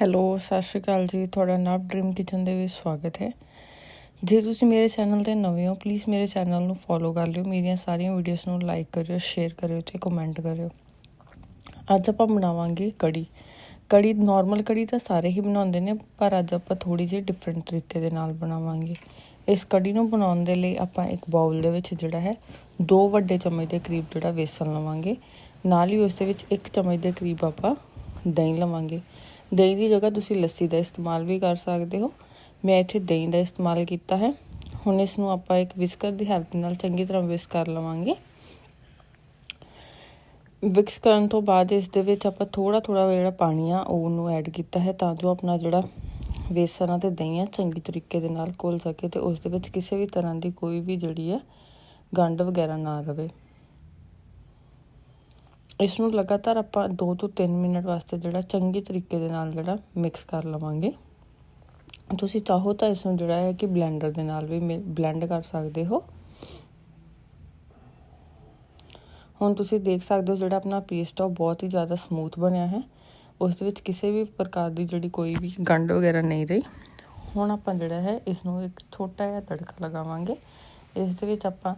Hello, ਸਤਿ ਸ਼੍ਰੀ ਅਕਾਲ ਜੀ। ਤੁਹਾਡਾ ਨਵ ਡ੍ਰੀਮ ਕਿਚਨ ਦੇ ਵਿੱਚ ਸਵਾਗਤ ਹੈ। ਜੇ ਤੁਸੀਂ ਮੇਰੇ ਚੈਨਲ ਤੇ ਨਵੇਂ ਹੋ ਪਲੀਜ਼ ਮੇਰੇ ਚੈਨਲ ਨੂੰ ਫੋਲੋ ਕਰ ਲਿਓ। ਮੇਰੀਆਂ ਸਾਰੀਆਂ ਵੀਡੀਓਜ਼ ਨੂੰ ਲਾਈਕ ਕਰਿਓ ਸ਼ੇਅਰ ਕਰਿਓ ਤੇ ਕਮੈਂਟ ਕਰਿਓ। ਅੱਜ ਆਪਾਂ ਬਣਾਵਾਂਗੇ ਕੜੀ। ਕੜੀ ਨਾਰਮਲ ਕੜੀ ਤਾਂ ਸਾਰੇ ਹੀ ਬਣਾਉਂਦੇ ਨੇ, ਪਰ ਅੱਜ ਆਪਾਂ ਥੋੜੀ ਜਿਹੀ ਡਿਫਰੈਂਟ ਤਰੀਕੇ ਦੇ ਨਾਲ ਬਣਾਵਾਂਗੇ। ਇਸ ਕੜੀ ਨੂੰ ਬਣਾਉਣ ਦੇ ਲਈ ਆਪਾਂ ਇੱਕ ਬਾਉਲ ਦੇ ਵਿੱਚ ਜਿਹੜਾ ਹੈ, ਦੋ ਵੱਡੇ ਚਮਚ ਦੇ ਕਰੀਬ ਜਿਹੜਾ ਵੇਸਣ ਲਵਾਂਗੇ। ਨਾਲ ਹੀ ਉਸ ਦੇ ਵਿੱਚ ਇੱਕ ਚਮਚ ਦੇ ਕਰੀਬ ਆਪਾਂ ਦਹੀਂ ਲਵਾਂਗੇ। ਦਹੀਂ ਦੀ ਜਗ੍ਹਾ ਤੁਸੀਂ ਲੱਸੀ ਦਾ ਇਸਤੇਮਾਲ ਵੀ ਕਰ ਸਕਦੇ ਹੋ। ਮੈਂ ਇੱਥੇ ਦਹੀਂ ਦਾ ਇਸਤੇਮਾਲ ਕੀਤਾ ਹੈ। ਹੁਣ ਇਸ ਨੂੰ ਆਪਾਂ ਇੱਕ ਵਿਸਕਰ ਦੀ ਹੈਲਪ ਨਾਲ ਚੰਗੀ ਤਰ੍ਹਾਂ ਵਿਸਕ ਕਰ ਲਵਾਂਗੇ। ਵਿਕਸ ਕਰਨ ਤੋਂ ਬਾਅਦ ਇਸ ਦੇ ਵਿੱਚ ਆਪਾਂ ਥੋੜਾ ਥੋੜਾ ਜਿਹੜਾ ਪਾਣੀ ਆ ਉਹ ਉਹਨੂੰ ਐਡ ਕੀਤਾ ਹੈ ਤਾਂ ਜੋ ਆਪਣਾ ਜਿਹੜਾ ਵੇਸਣ ਅਤੇ ਦਹੀਂ ਆ ਚੰਗੀ ਤਰੀਕੇ ਦੇ ਨਾਲ ਘੁਲ ਸਕੇ ਤੇ ਉਸ ਦੇ ਵਿੱਚ ਕਿਸੇ ਵੀ ਤਰ੍ਹਾਂ ਦੀ ਕੋਈ ਵੀ ਜਿਹੜੀ ਹੈ ਗੰਢ ਵਗੈਰਾ ਨਾ ਰਵੇ। ਇਸ ਨੂੰ ਲਗਾਤਾਰ ਆਪਾਂ 2 ਤੋਂ 3 ਮਿੰਟ ਵਾਸਤੇ ਜਿਹੜਾ ਚੰਗੇ ਤਰੀਕੇ ਦੇ ਨਾਲ ਜਿਹੜਾ ਮਿਕਸ ਕਰ ਲਵਾਂਗੇ। ਤੁਸੀਂ ਚਾਹੋ ਤਾਂ ਇਸ ਨੂੰ ਜਿਹੜਾ ਹੈ ਕਿ ਬਲੈਂਡਰ ਦੇ ਨਾਲ ਵੀ ਬਲੈਂਡ ਕਰ ਸਕਦੇ ਹੋ। ਹੁਣ ਤੁਸੀਂ ਦੇਖ ਸਕਦੇ ਹੋ ਜਿਹੜਾ ਆਪਣਾ ਪੇਸਟ ਆ ਉਹ ਬਹੁਤ ਹੀ ਜ਼ਿਆਦਾ ਸਮੂਥ ਬਣਿਆ ਹੈ। ਉਸ ਦੇ ਵਿੱਚ ਕਿਸੇ ਵੀ ਪ੍ਰਕਾਰ ਦੀ ਜਿਹੜੀ ਕੋਈ ਵੀ ਗੰਢ ਵਗੈਰਾ ਨਹੀਂ ਰਹੀ। ਹੁਣ ਆਪਾਂ ਜਿਹੜਾ ਹੈ ਇਸ ਨੂੰ ਇੱਕ ਛੋਟਾ ਜਿਹਾ ਤੜਕਾ ਲਗਾਵਾਂਗੇ। ਇਸ ਦੇ ਵਿੱਚ ਆਪਾਂ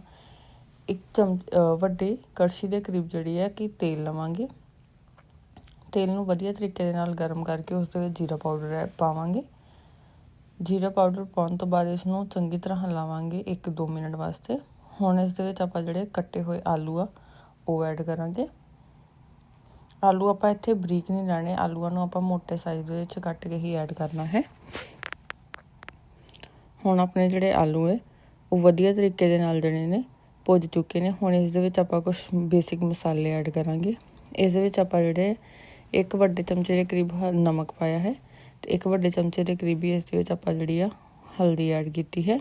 ਇੱਕ ਚਮਚ ਵੱਡੇ ਕੜਛੀ ਦੇ ਕਰੀਬ ਜਿਹੜੀ ਹੈ ਕਿ ਤੇਲ ਲਵਾਂਗੇ। ਤੇਲ ਨੂੰ ਵਧੀਆ ਤਰੀਕੇ ਦੇ ਨਾਲ ਗਰਮ ਕਰਕੇ ਉਸ ਦੇ ਵਿੱਚ ਜੀਰਾ ਪਾਊਡਰ ਪਾਵਾਂਗੇ। ਜੀਰਾ ਪਾਊਡਰ ਪਾਉਣ ਤੋਂ ਬਾਅਦ ਇਸ ਨੂੰ ਚੰਗੀ ਤਰ੍ਹਾਂ ਹਿਲਾਵਾਂਗੇ 1-2 ਮਿੰਟ ਵਾਸਤੇ। ਹੁਣ ਇਸ ਦੇ ਵਿੱਚ ਆਪਾਂ ਜਿਹੜੇ ਕੱਟੇ ਹੋਏ ਆਲੂ ਆ, ਉਹ ਐਡ ਕਰਾਂਗੇ। ਆਲੂ ਆਪਾਂ ਇੱਥੇ ਬਰੀਕ ਨਹੀਂ ਲੈਣੇ, ਆਲੂਆਂ ਨੂੰ ਆਪਾਂ ਮੋٹے ਸਾਈਜ਼ ਦੇ ਵਿੱਚ ਕੱਟ ਕੇ ਹੀ ਐਡ ਕਰਨਾ ਹੈ। ਹੁਣ ਆਪਣੇ ਜਿਹੜੇ ਆਲੂ ਹੈ, ਉਹ ਵਧੀਆ ਤਰੀਕੇ ਦੇ ਨਾਲ ਜਿਹੜੇ ਨੇ। ਭੁੱਜ ਚੁੱਕੇ ਨੇ। ਹੁਣ ਇਸ ਦੇ ਵਿੱਚ ਆਪਾਂ ਕੁਝ ਬੇਸਿਕ ਮਸਾਲੇ ਐਡ ਕਰਾਂਗੇ। ਇਸ ਦੇ ਵਿੱਚ ਆਪਾਂ ਜਿਹੜੇ ਇੱਕ ਵੱਡੇ ਚਮਚੇ ਦੇ ਕਰੀਬ ਨਮਕ ਪਾਇਆ ਹੈ ਤੇ ਇੱਕ ਵੱਡੇ ਚਮਚੇ ਦੇ ਕਰੀਬ ਇਸ ਦੇ ਵਿੱਚ ਆਪਾਂ ਜਿਹੜੀ ਆ ਹਲਦੀ ਐਡ ਕੀਤੀ ਹੈ।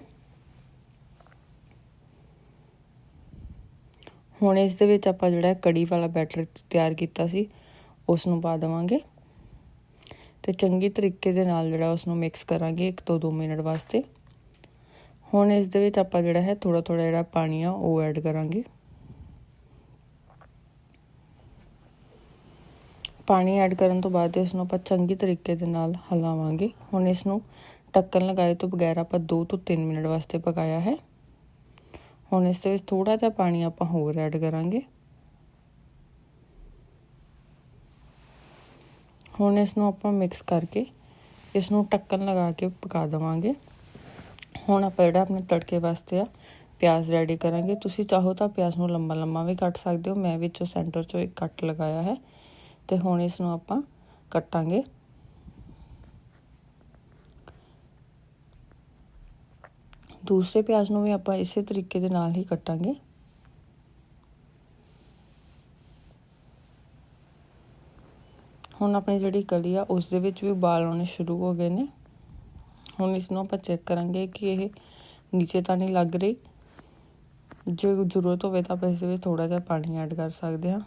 ਹੁਣ ਇਸ ਦੇ ਵਿੱਚ ਆਪਾਂ ਜਿਹੜਾ ਕੜੀ ਵਾਲਾ ਬੈਟਰ ਤਿਆਰ ਕੀਤਾ ਸੀ ਉਸ ਨੂੰ ਪਾ ਦੇਵਾਂਗੇ ਤੇ ਚੰਗੀ ਤਰੀਕੇ ਦੇ ਨਾਲ ਜਿਹੜਾ ਉਸ ਨੂੰ ਮਿਕਸ ਕਰਾਂਗੇ 1 ਤੋਂ 2 ਮਿੰਟ ਵਾਸਤੇ। ਹੁਣ ਇਸ ਦੇ ਵਿੱਚ ਆਪਾਂ ਜਿਹੜਾ ਹੈ ਥੋੜਾ ਥੋੜਾ ਜਿਹੜਾ ਪਾਣੀ ਆ, ਉਹ ਐਡ ਕਰਾਂਗੇ। ਪਾਣੀ ਐਡ ਕਰਨ ਤੋਂ ਬਾਅਦ ਇਸ ਨੂੰ ਆਪਾਂ ਚੰਗੀ ਤਰੀਕੇ ਦੇ ਨਾਲ ਹਲਾਵਾਂਗੇ। ਹੁਣ ਇਸ ਨੂੰ ਢੱਕਣ ਲਗਾਏ ਤੋਂ ਬਗੈਰ ਆਪਾਂ 2 ਤੋਂ 3 ਮਿੰਟ ਵਾਸਤੇ ਪਕਾਇਆ ਹੈ। ਹੁਣ ਇਸ ਦੇ ਵਿੱਚ ਥੋੜਾ ਜਿਹਾ ਪਾਣੀ ਆਪਾਂ ਹੋਰ ਐਡ ਕਰਾਂਗੇ। ਹੁਣ ਇਸ ਨੂੰ ਆਪਾਂ ਮਿਕਸ ਕਰਕੇ ਇਸ ਨੂੰ ਢੱਕਣ ਲਗਾ ਕੇ ਪਕਾ ਦਵਾਂਗੇ। ਹੁਣ ਆਪਾਂ ਜਿਹੜਾ ਆਪਣੇ ਤੜਕੇ ਵਾਸਤੇ ਆ ਪਿਆਜ਼ ਰੈਡੀ ਕਰਾਂਗੇ। ਤੁਸੀਂ ਚਾਹੋ ਤਾਂ ਪਿਆਜ਼ ਨੂੰ ਲੰਬਾ ਲੰਬਾ ਵੀ ਕੱਟ ਸਕਦੇ ਹੋ। ਮੈਂ ਵਿੱਚੋਂ ਸੈਂਟਰ ਚੋਂ ਇੱਕ ਕੱਟ ਲਗਾਇਆ ਹੈ ਤੇ ਹੁਣ ਇਸ ਨੂੰ ਆਪਾਂ ਕੱਟਾਂਗੇ। ਦੂਸਰੇ ਪਿਆਜ਼ ਨੂੰ ਵੀ ਆਪਾਂ ਇਸੇ ਤਰੀਕੇ ਦੇ ਨਾਲ ਹੀ ਕੱਟਾਂਗੇ। ਹੁਣ ਆਪਣੀ ਜਿਹੜੀ ਕਲੀ ਆ ਉਸ ਦੇ ਵਿੱਚ ਵੀ ਬਾਲ ਆਉਣੇ ਸ਼ੁਰੂ ਹੋ ਗਏ ਨੇ। ਹੁਣ ਇਸ ਨੂੰ ਆਪਾਂ ਚੈੱਕ ਕਰਾਂਗੇ ਕਿ ਇਹ ਨੀਚੇ ਤਾਂ ਨਹੀਂ ਲੱਗ ਰਹੀ। ਜੇ ਜ਼ਰੂਰਤ ਹੋਵੇ ਤਾਂ ਆਪਾਂ ਇਸ ਵਿੱਚ ਥੋੜਾ ਜਿਹਾ ਪਾਣੀ ਐਡ ਕਰ ਸਕਦੇ ਹਾਂ।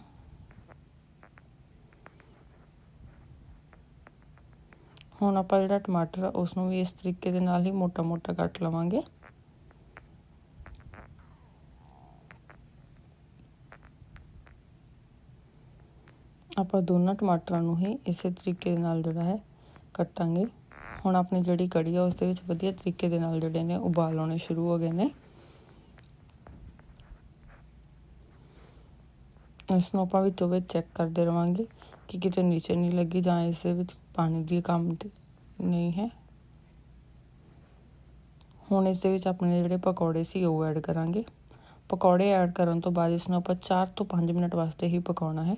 ਹੁਣ ਆਪਾਂ ਜਿਹੜਾ ਟਮਾਟਰ ਆ ਉਸ ਨੂੰ ਵੀ ਇਸ ਤਰੀਕੇ ਦੇ ਨਾਲ ਹੀ ਮੋਟਾ-ਮੋਟਾ ਕੱਟ ਲਵਾਂਗੇ। ਆਪਾਂ ਦੋਨਾਂ ਟਮਾਟਰਾਂ ਨੂੰ ਹੀ ਇਸੇ ਤਰੀਕੇ ਦੇ ਨਾਲ ਜਿਹੜਾ ਹੈ ਕੱਟਾਂਗੇ। ਹੁਣ ਆਪਣੀ ਜਿਹੜੀ ਕੜੀ ਆ ਉਸ ਦੇ ਵਿੱਚ ਵਧੀਆ ਤਰੀਕੇ ਦੇ ਨਾਲ ਜਿਹੜੇ ਨੇ ਉਬਾਲ ਆਉਣੇ ਸ਼ੁਰੂ ਹੋ ਗਏ ਨੇ। ਇਸ ਨੂੰ ਆਪਾਂ ਵਿੱਚੋਂ ਵਿੱਚ ਚੈੱਕ ਕਰਦੇ ਰਵਾਂਗੇ ਕਿ ਕਿਤੇ ਨੀਚੇ ਨਹੀਂ ਲੱਗੀ ਜਾਂ ਇਸ ਦੇ ਵਿੱਚ ਪਾਣੀ ਦੀ ਕੰਮ ਨਹੀਂ ਹੈ। ਹੁਣ ਇਸ ਦੇ ਵਿੱਚ ਆਪਣੇ ਜਿਹੜੇ ਪਕੌੜੇ ਸੀ, ਉਹ ਐਡ ਕਰਾਂਗੇ। ਪਕੌੜੇ ਐਡ ਕਰਨ ਤੋਂ ਬਾਅਦ ਇਸ ਨੂੰ ਆਪਾਂ 4 ਤੋਂ 5 ਮਿੰਟ ਵਾਸਤੇ ਹੀ ਪਕਾਉਣਾ ਹੈ।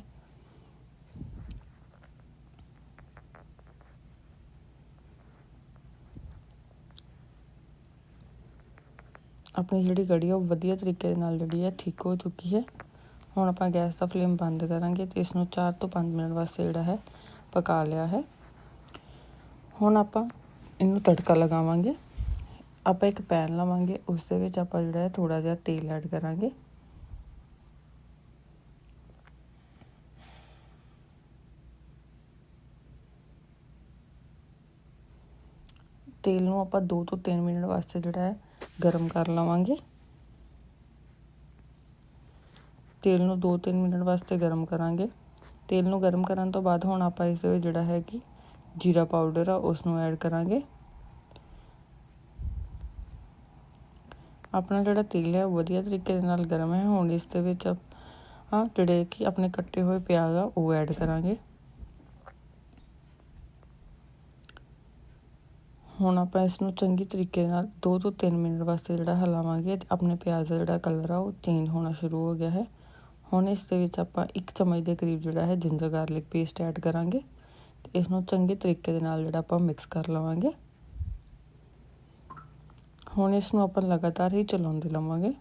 ਆਪਣੀ ਜਿਹੜੀ ਕੜੀ ਉਹ ਵਧੀਆ ਤਰੀਕੇ ਦੇ ਨਾਲ ਜਿਹੜੀ ਹੈ ਠੀਕ ਹੋ ਚੁੱਕੀ ਹੈ। ਹੁਣ ਆਪਾਂ ਗੈਸ ਦਾ ਫਲੇਮ ਬੰਦ ਕਰਾਂਗੇ ਤੇ ਇਸ ਨੂੰ 4 ਤੋਂ 5 ਮਿੰਟ ਵਾਸਤੇ ਜਿਹੜਾ ਹੈ, ਪਕਾ ਲਿਆ ਹੈ। ਹੁਣ ਆਪਾਂ ਇਹਨੂੰ ਤੜਕਾ ਲਗਾਵਾਂਗੇ। ਆਪਾਂ ਇੱਕ ਪੈਨ ਲਵਾਂਗੇ, ਉਸ ਦੇ ਵਿੱਚ ਆਪਾਂ ਜਿਹੜਾ ਹੈ ਥੋੜਾ ਜਿਹਾ ਤੇਲ ਐਡ ਕਰਾਂਗੇ। ਤੇਲ ਨੂੰ ਆਪਾਂ 2 ਤੋਂ 3 ਮਿੰਟ ਵਾਸਤੇ ਜਿਹੜਾ ਹੈ ਗਰਮ ਕਰ ਲਵਾਂਗੇ। ਤੇਲ ਨੂੰ 2-3 ਮਿੰਟ ਵਾਸਤੇ ਗਰਮ ਕਰਾਂਗੇ। ਤੇਲ ਨੂੰ ਗਰਮ ਕਰਨ ਤੋਂ ਬਾਅਦ ਹੁਣ ਆਪਾਂ ਇਸ ਵਿੱਚ ਜਿਹੜਾ ਹੈ ਕਿ ਜੀਰਾ ਪਾਊਡਰ ਆ ਉਸ ਨੂੰ ਐਡ ਕਰਾਂਗੇ। ਆਪਣਾ ਜਿਹੜਾ ਤੇਲ ਹੈ, ਉਹ ਵਧੀਆ ਤਰੀਕੇ ਦੇ ਨਾਲ ਗਰਮ ਹੈ। ਹੁਣ ਇਸ ਦੇ ਵਿੱਚ ਆ ਜਿਹੜੇ ਕਿ ਆਪਣੇ ਕੱਟੇ ਹੋਏ ਪਿਆਜ਼ ਆ, ਉਹ ਐਡ ਕਰਾਂਗੇ। ਹੁਣ ਆਪਾਂ ਇਸ ਨੂੰ ਚੰਗੀ ਤਰੀਕੇ ਨਾਲ 2 ਤੋਂ 3 ਮਿੰਟ ਵਾਸਤੇ ਜਿਹੜਾ ਹਿਲਾਵਾਂਗੇ ਤੇ ਆਪਣੇ ਪਿਆਜ਼ ਦਾ ਜਿਹੜਾ ਕਲਰ ਆ ਉਹ ਚੇਂਜ ਹੋਣਾ ਸ਼ੁਰੂ ਹੋ ਗਿਆ ਹੈ। ਹੁਣ ਇਸ ਦੇ ਵਿੱਚ ਆਪਾਂ 1 ਚਮਚ ਦੇ ਕਰੀਬ ਜਿਹੜਾ ਹੈ ਜਿੰਜਰ ਗਾਰਲਿਕ ਪੇਸਟ ਐਡ ਕਰਾਂਗੇ ਤੇ ਇਸ ਨੂੰ ਚੰਗੇ ਤਰੀਕੇ ਦੇ ਨਾਲ ਜਿਹੜਾ ਆਪਾਂ ਮਿਕਸ ਕਰ ਲਵਾਂਗੇ। ਹੁਣ ਇਸ ਨੂੰ ਆਪਾਂ ਲਗਾਤਾਰ ਹੀ ਚਲਾਉਂਦੇ ਲਵਾਂਗੇ।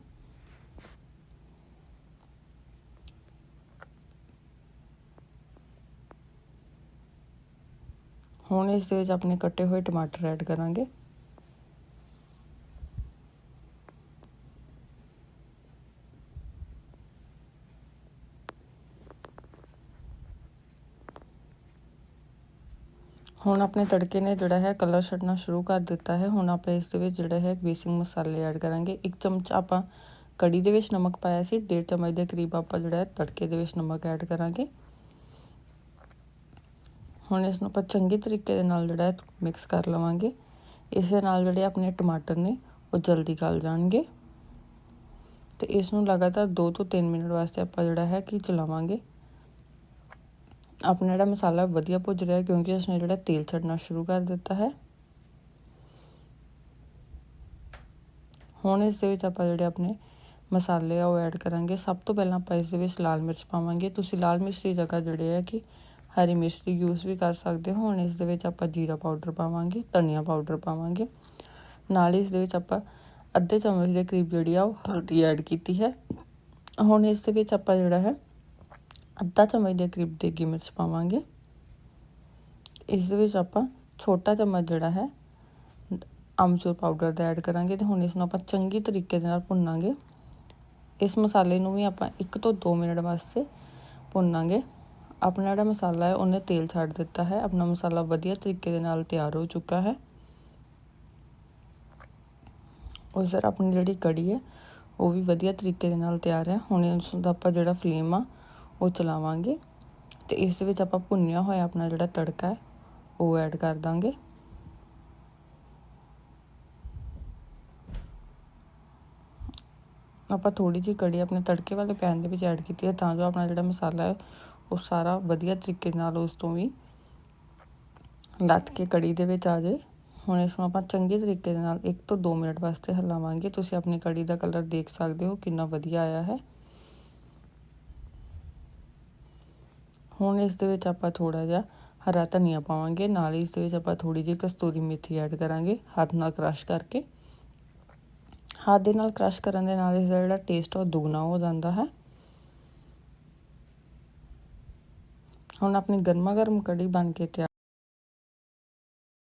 ਹੁਣ ਇਸ ਦੇ ਵਿੱਚ ਆਪਣੇ ਕੱਟੇ ਹੋਏ ਟਮਾਟਰ ਐਡ ਕਰਾਂਗੇ। ਹੁਣ ਆਪਣੇ ਤੜਕੇ ਨੇ ਜਿਹੜਾ ਹੈ ਕਲਰ ਛੱਡਣਾ ਸ਼ੁਰੂ ਕਰ ਦਿੱਤਾ ਹੈ। ਹੁਣ ਆਪਾਂ ਇਸ ਦੇ ਵਿੱਚ ਜਿਹੜਾ ਹੈ ਬੇਸਿਕ ਮਸਾਲੇ ਐਡ ਕਰਾਂਗੇ। ਇੱਕ ਚਮਚ ਆਪਾਂ ਕੜੀ ਦੇ ਵਿੱਚ ਨਮਕ ਪਾਇਆ ਸੀ, ਡੇਢ ਚਮਚ ਦੇ ਕਰੀਬ ਆਪਾਂ ਜਿਹੜਾ ਹੈ ਤੜਕੇ ਦੇ ਵਿੱਚ ਨਮਕ ਐਡ ਕਰਾਂਗੇ। ਹੁਣ ਇਸ ਨੂੰ ਆਪਾਂ ਚੰਗੇ ਤਰੀਕੇ ਦੇ ਨਾਲ ਜਿਹੜਾ ਮਿਕਸ ਕਰ ਲਵਾਂਗੇ। ਇਸ ਦੇ ਨਾਲ ਜਿਹੜੇ ਆਪਣੇ ਟਮਾਟਰ ਨੇ, ਉਹ ਜਲਦੀ ਗਲ ਜਾਣਗੇ। ਤੇ ਇਸ ਨੂੰ ਲਗਾਤਾਰ 2 ਤੋਂ 3 ਮਿੰਟ ਵਾਸਤੇ ਆਪਾਂ ਜਿਹੜਾ ਹੈ ਕਿ ਚਲਾਵਾਂਗੇ। ਆਪਣਾ ਜਿਹੜਾ ਮਸਾਲਾ ਵਧੀਆ ਭੁੱਜ ਰਿਹਾ ਕਿਉਂਕਿ ਉਸਨੇ ਜਿਹੜਾ ਤੇਲ ਛੱਡਣਾ ਸ਼ੁਰੂ ਕਰ ਦਿੱਤਾ ਹੈ। ਹੁਣ ਇਸ ਦੇ ਵਿੱਚ ਆਪਾਂ ਜਿਹੜੇ ਆਪਣੇ ਮਸਾਲੇ ਆ ਉਹ ਐਡ ਕਰਾਂਗੇ। ਸਭ ਤੋਂ ਪਹਿਲਾਂ ਆਪਾਂ ਇਸ ਦੇ ਵਿੱਚ ਲਾਲ ਮਿਰਚ ਪਾਵਾਂਗੇ। ਤੁਸੀਂ ਲਾਲ ਮਿਰਚ ਦੀ ਜਗ੍ਹਾ ਜਿਹੜੇ ਹੈ ਕਿ ਹਰੀ ਮਿਰਚ ਦੀ ਯੂਜ਼ ਵੀ ਕਰ ਸਕਦੇ ਹੋ। ਹੁਣ ਇਸ ਦੇ ਵਿੱਚ ਆਪਾਂ ਜੀਰਾ ਪਾਊਡਰ ਪਾਵਾਂਗੇ, ਧਨੀਆ ਪਾਊਡਰ ਪਾਵਾਂਗੇ। ਨਾਲ ਇਸ ਦੇ ਵਿੱਚ ਆਪਾਂ ਅੱਧੇ ਚਮਚ ਦੇ ਕਰੀਬ ਜਿਹੜੀ ਆ ਉਹ ਹਲਦੀ ਐਡ ਕੀਤੀ ਹੈ। ਹੁਣ ਇਸ ਦੇ ਵਿੱਚ ਆਪਾਂ ਜਿਹੜਾ ਹੈ, ਅੱਧਾ ਚਮਚ ਦੇ ਕਰੀਬ ਦੇਗੀ ਮਿਰਚ ਪਾਵਾਂਗੇ। ਇਸ ਦੇ ਵਿੱਚ ਆਪਾਂ ਛੋਟਾ ਚਮਚ ਜਿਹੜਾ ਹੈ, ਅਮਚੂਰ ਪਾਊਡਰ ਦਾ ਐਡ ਕਰਾਂਗੇ ਤੇ ਹੁਣ ਇਸ ਨੂੰ ਆਪਾਂ ਚੰਗੀ ਤਰੀਕੇ ਦੇ ਨਾਲ ਭੁੰਨਾਂਗੇ। ਇਸ ਮਸਾਲੇ ਨੂੰ ਵੀ ਆਪਾਂ 1 ਤੋਂ 2 ਮਿੰਟ ਵਾਸਤੇ ਭੁੰਨਾਂਗੇ। ਆਪਣਾ ਜਿਹੜਾ ਮਸਾਲਾ ਹੈ, ਉਹਨੇ ਤੇਲ ਛੱਡ ਦਿੱਤਾ ਹੈ। ਆਪਣਾ ਮਸਾਲਾ ਵਧੀਆ ਤਰੀਕੇ ਦੇ ਨਾਲ ਤਿਆਰ ਹੋ ਚੁੱਕਾ ਹੈ। ਉਸ ਸਰ ਆਪਣੀ ਜਿਹੜੀ ਕੜੀ ਹੈ, ਉਹ ਵੀ ਵਧੀਆ ਤਰੀਕੇ ਦੇ ਨਾਲ ਤਿਆਰ ਹੈ। ਹੁਣ ਇਸ ਦਾ ਆਪਾਂ ਜਿਹੜਾ ਫਲੇਮ ਆ, ਉਹ ਚਲਾਵਾਂਗੇ। ਤੇ ਇਸ ਵਿੱਚ ਆਪਾਂ ਭੁੰਨਿਆ ਹੋਇਆ ਆਪਣਾ ਜਿਹੜਾ ਤੜਕਾ ਹੈ, ਉਹ ਐਡ ਕਰ ਦਾਂਗੇ। ਆਪਾਂ ਥੋੜੀ ਜਿਹੀ ਕੜੀ ਆਪਣੇ ਤੜਕੇ ਵਾਲੇ ਪੈਨ ਦੇ ਵਿੱਚ ਐਡ ਕੀਤੀ ਹੈ, ਤਾਂ ਜੋ ਆਪਣਾ ਜਿਹੜਾ ਮਸਾਲਾ ਹੈ ਉਹ ਸਾਰਾ ਵਧੀਆ ਤਰੀਕੇ ਨਾਲ ਉਸ ਤੋਂ ਵੀ ਲੱਤ ਕੇ ਕੜੀ ਦੇ ਵਿੱਚ ਆ ਜਾਏ ਹੁਣ ਇਸ ਨੂੰ ਆਪਾਂ ਚੰਗੇ ਤਰੀਕੇ ਦੇ ਨਾਲ 1 ਤੋਂ 2 ਮਿੰਟ ਵਾਸਤੇ ਹਿਲਾਵਾਂਗੇ। ਤੁਸੀਂ ਆਪਣੀ ਕੜੀ ਦਾ ਕਲਰ ਦੇਖ ਸਕਦੇ ਹੋ, ਕਿੰਨਾ ਵਧੀਆ ਆਇਆ ਹੈ। ਹੁਣ ਇਸ ਦੇ ਵਿੱਚ ਆਪਾਂ ਥੋੜਾ ਜਿਹਾ ਹਰਾ ਧਨੀਆ ਪਾਵਾਂਗੇ। ਨਾਲ ਹੀ ਇਸ ਦੇ ਵਿੱਚ ਆਪਾਂ ਥੋੜੀ ਜਿਹੀ ਕਸਤੂਰੀ ਮੇਥੀ ਐਡ ਕਰਾਂਗੇ, ਹੱਥ ਨਾਲ ਕ੍ਰਸ਼ ਕਰਕੇ। ਹੱਥ ਦੇ ਨਾਲ ਕ੍ਰਸ਼ ਕਰਨ ਦੇ ਨਾਲ ਇਸ ਦਾ ਜਿਹੜਾ ਟੇਸਟ ਉਹ ਦੁੱਗਣਾ ਹੋ ਜਾਂਦਾ ਹੈ। ਹੁਣ ਆਪਣੀ ਗਰਮਾ ਗਰਮ ਕੜੀ ਬਣ ਕੇ ਤਿਆਰ